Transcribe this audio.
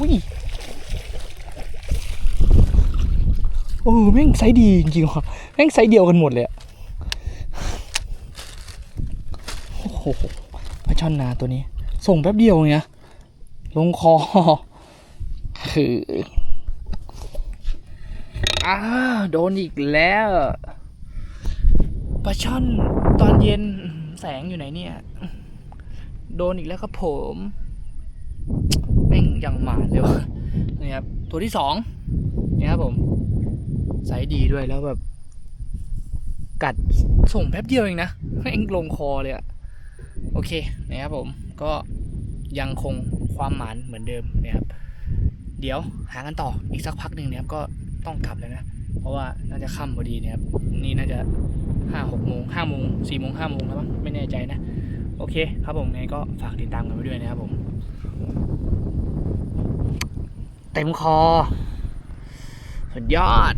อ้ยโอ้แม่งไซส์ดีจริงๆว่ะแม่งไซส์เดียวกันหมดเลยอะโอ้โหปลาช่อนนาตัวนี้ ส่งแป๊บเดียวเนี่ยลงคอ คืออ้าโดนอีกแล้วปลาช่อนตอนเย็นแสงอยู่ไหนเนี่ย โดนอีกแล้วครับผม ม่งยังหมาเลยวะนี่ครับตัวที่สองนี่ครับผมไซส์ดีด้วยแล้วแบบ กัดส่งแป๊บเดียวเองนะแม่งลงคอเลยอะโอเคนะครับผมก็ยังคงความหมานเหมือนเดิมนะครับ เดี๋ยวหากันต่ออีกสักพักหนึ่งนะครับก็ต้องกลับแล้วนะ เพราะว่าน่าจะค่ำพอดีนะครับ นี่น่าจะห้าหกโมงห้าโมงสี่โมงห้าโมงแล้วมั้งไม่แน่ใจนะ โอเคครับผมไงก็ฝากติดตามกันไว้ด้วยนะครับผม เต็มคอ สุดยอด